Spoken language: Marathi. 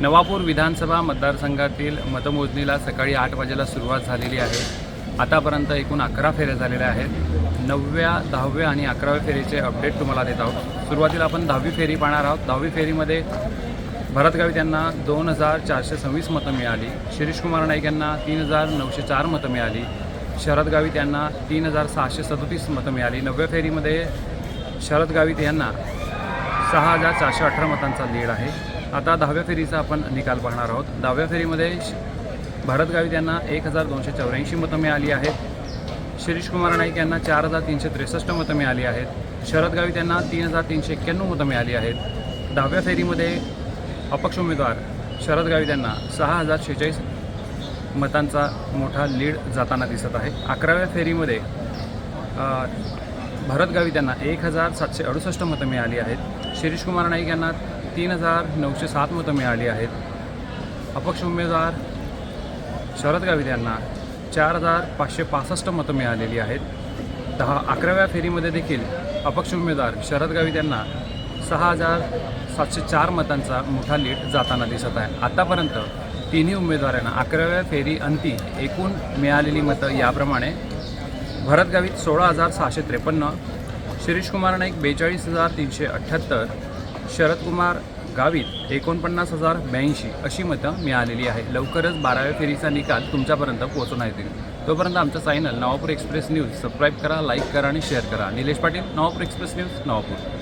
नवापूर विधानसभा मतदारसंघातील मतमोजणीला सकाळी आठ वाजेला सुरुवात झालेली आहे. आतापर्यंत एकूण अकरा फेऱ्या झालेल्या आहेत. नवव्या दहाव्या आणि अकराव्या फेरीचे अपडेट तुम्हाला देत आहोत. सुरुवातीला आपण दहावी फेरी पाहणार आहोत. दहावी फेरीमध्ये भरत गावित यांना दोन हजार चारशे सव्वीस मतं मिळाली. शिरीष कुमार नाईक यांना तीन हजार नऊशे चार मतं मिळाली. शरद गावित यांना तीन हजार सहाशे सदोतीस मतं मिळाली. नवव्या फेरीमध्ये शरद गावित यांना सहा हजार चारशे अठरा मतांचा लीड आहे. आता दहाव्या फेरीचा आपण निकाल पाहणार आहोत. दहाव्या फेरीमध्ये श- भरत गावित यांना एक हजार दोनशे चौऱ्याऐंशी मतं मिळाली आहेत. शिरीष कुमार नाईक यांना चार हजार तीनशे त्रेसष्ट मतं मिळाली आहेत. शरद गावित यांना तीन हजार तीनशे एक्क्याण्णव मतं मिळाली आहेत. दहाव्या फेरीमध्ये अपक्ष उमेदवार शरद गावित यांना सहा हजार शेहेचाळीस मतांचा मोठा लीड जाताना दिसत आहे. अकराव्या फेरीमध्ये भरत गावित यांना एक हजार सातशे अडुसष्ट मतं मिळाली आहेत. शिरीष कुमार नाईक यांना तीन हजार नऊशे सात मतं मिळाली आहेत. अपक्ष उमेदवार शरद गावित यांना चार हजार पाचशे पासष्ट मतं मिळालेली आहेत. दहा अकराव्या फेरीमध्ये देखील अपक्ष उमेदवार शरद गावित यांना सहा हजार सातशे चार मतांचा मोठा लीड जाताना दिसत आहे. आतापर्यंत तिन्ही उमेदवारांना अकराव्या फेरी अंती एकूण मिळालेली मतं याप्रमाणे भरत गावित सोळा हजार सहाशे त्रेपन्न शिरीष कुमार नाईक बेचाळीस हजार तीनशे अठ्ठ्याहत्तर शरदकुमार गावीत गावित एकोणपन्नास हजार ब्याऐंशी अशी मतं मिळालेली आहे लवकरच बाराव्या फेरीचा निकाल तुमच्यापर्यंत पोहोचवण्यात येतील तोपर्यंत आमचं channel Navapur express news subscribe करा लाईक करा आणि शेअर करा. Nilesh Patil Navapur express news Navapur.